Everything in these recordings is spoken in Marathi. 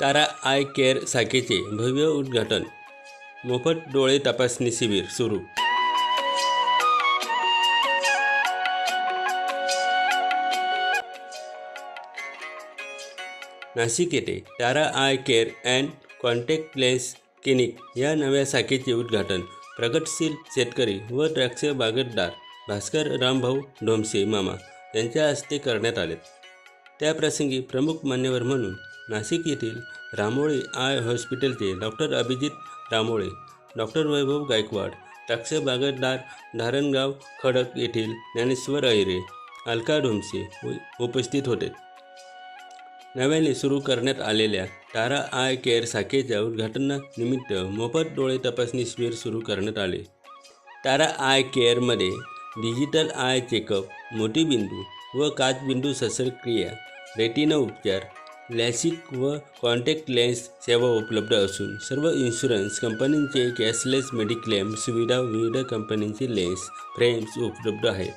तारा आय केअर शाखेचे भव्य उद्घाटन. मोफत डोळे तपासणी शिबिर सुरू. नाशिक येथे Tara eye care and contact lens clinic या नव्या शाखेचे उद्घाटन. प्रगतशील शेतकरी व द्राक्ष बागतदार भास्कर रामभाऊ ढोमसे मामा यांच्या हस्ते करण्यात आले. त्याप्रसंगी प्रमुख मान्यवर म्हणून नाशिक येथील रामोळे आय हॉस्पिटलचे डॉक्टर अभिजित रामोळे डॉक्टर वैभव गायकवाड द्राक्ष बागतदार धारणगाव खडक येथील ज्ञानेश्वर अहिरे अलका ढोमसे उपस्थित होते. नव्याने सुरू करण्यात आलेल्या तारा आय केअर शाखेच्या उद्घाटनानिमित्त मोफत डोळे तपासणी शिबिर सुरू करण्यात आले. तारा आय केअरमध्ये डिजिटल आय चेकअप मोतीबिंदू व काचबिंदू शस्त्रक्रिया रेटिना उपचार लॅसिक व कॉन्टॅक्ट लेन्स सेवा उपलब्ध असून सर्व इन्शुरन्स कंपनींचे कॅशलेस मेडिक्लेम सुविधा विविध कंपनींचे लेन्स फ्रेम्स उपलब्ध आहेत.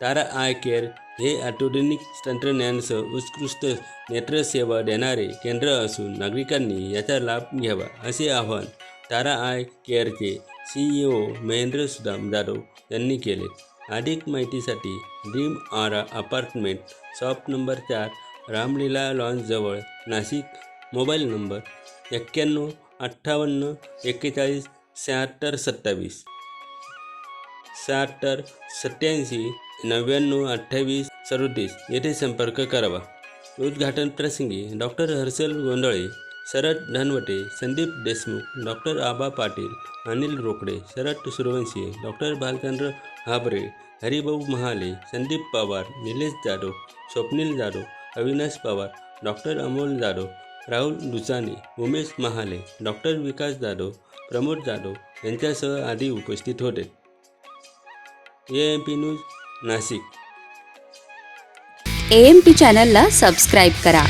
तारा आय केअर हे आधुनिक तंत्रज्ञानासह उत्कृष्ट नेत्रसेवा देणारे केंद्र असून नागरिकांनी याचा लाभ घ्यावा असे आवाहन Tara eye केअरचे C E O Mahendra Sudam Jadhav यांनी केले. अधिक माहितीसाठी dream Ara apartment shop number चार रामलीला लॉन्सजवळ नाशिक. मोबाईल नंबर एक्क्याण्णव अठ्ठावन्न एक्केचाळीस शहात्तर सत्तावीस. शहात्तर सत्याऐंशी नव्याण्णव अठ्ठावीस सदोतीस. येथे संपर्क करावा. उद्घाटन प्रसंगी doctor Harshal Gondhale Sharad Dhanawate Sandeep Deshmukh doctor Aba Patil Anil Rokade Sharad Suryavanshi doctor Bhalchandra Habare Haribhau Mahale Sandeep Pawar Nilesh Jadhav Swapnil Jadhav Avinash Pawar doctor Amol Jadhav Rahul Duchane Umesh Mahale doctor Vikas Jadhav Pramod Jadhav यांच्यासह आदी उपस्थित होते. A M P news Nashik. A M P चॅनलला सबस्क्राईब करा.